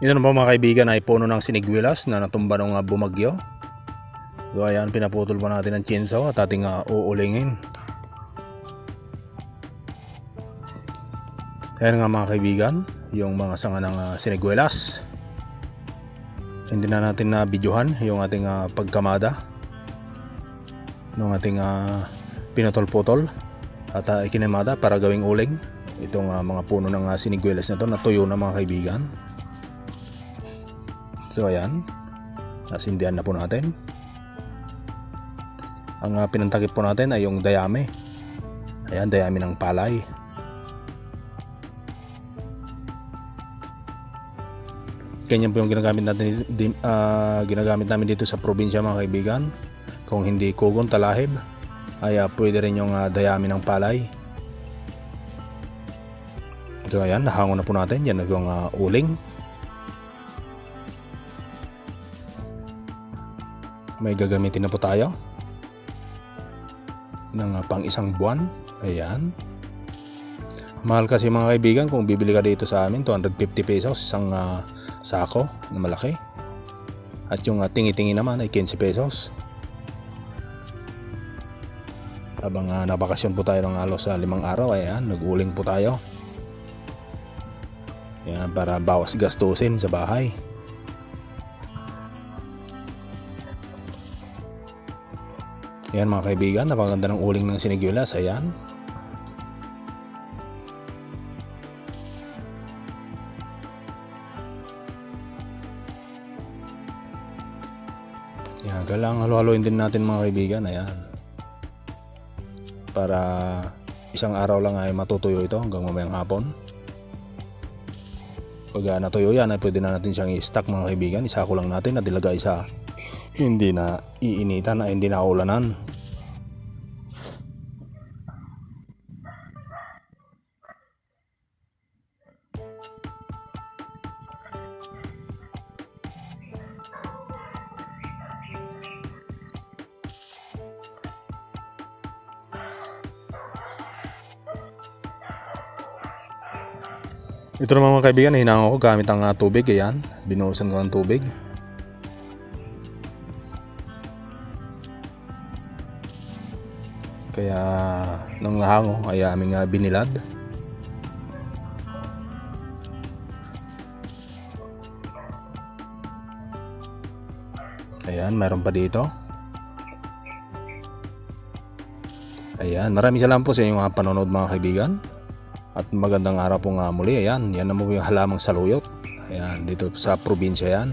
Ito na po mga kaibigan ay puno ng sinigwilas na natumba ng uh, bumagyo. So ayan, pinaputol pa natin ang chainsaw at ating uh, uulingin. Ayan nga mga kaibigan, yung mga sanga ng uh, sinigwilas. Hindi na natin na videohan yung ating uh, pagkamada ng ating uh, pinutol-putol at uh, ikinamada para gawing uling itong uh, mga puno ng uh, sinigwilas na to natuyo na mga kaibigan. So ayan, nasindihan na po natin. Ang uh, pinantakip po natin ay yung dayami. Ayan, dayami ng palay. Ganyan po yung ginagamit natin di, ah, ginagamit namin dito sa probinsya mga kaibigan. Kung hindi kugon talahib, ay ah, pwede rin yung ah, dayami ng palay. So ayan, nahango na po natin. Yan na yung ah, uling. May gagamitin na po tayo ng ah, pang isang buwan. Ayan. Mahal kasi mga kaibigan kung bibili ka dito sa amin 250 pesos isang ah, sako na malaki. At yung uh, tingi-tingi naman ay 15 pesos. Habang uh, nabakasyon po tayo ng halos sa limang araw, ayan, nag-uling po tayo. Ayan, para bawas gastusin sa bahay. Ayan mga kaibigan, napakaganda ng uling ng sinigulas. Ayan. Yan, kailangan halo-haloin din natin mga kaibigan. Ayan. Para isang araw lang ay matutuyo ito hanggang mamayang hapon. Pag uh, natuyo yan, ay pwede na natin siyang i-stack mga kaibigan. Isako lang natin at ilagay sa hindi na iinitan na hindi na ulanan. Ito naman mga kaibigan, hinango ko gamit ang uh, tubig. Ayan, binuhusan ko ng tubig. Kaya nang nahango ay aming uh, binilad. Ayan, mayroon pa dito. Ayan, maraming salamat po sa inyong mga panonood mga kaibigan. At magandang araw po nga muli. Ayan, yan na mo yung halamang saluyot. Ayan, dito sa probinsya yan.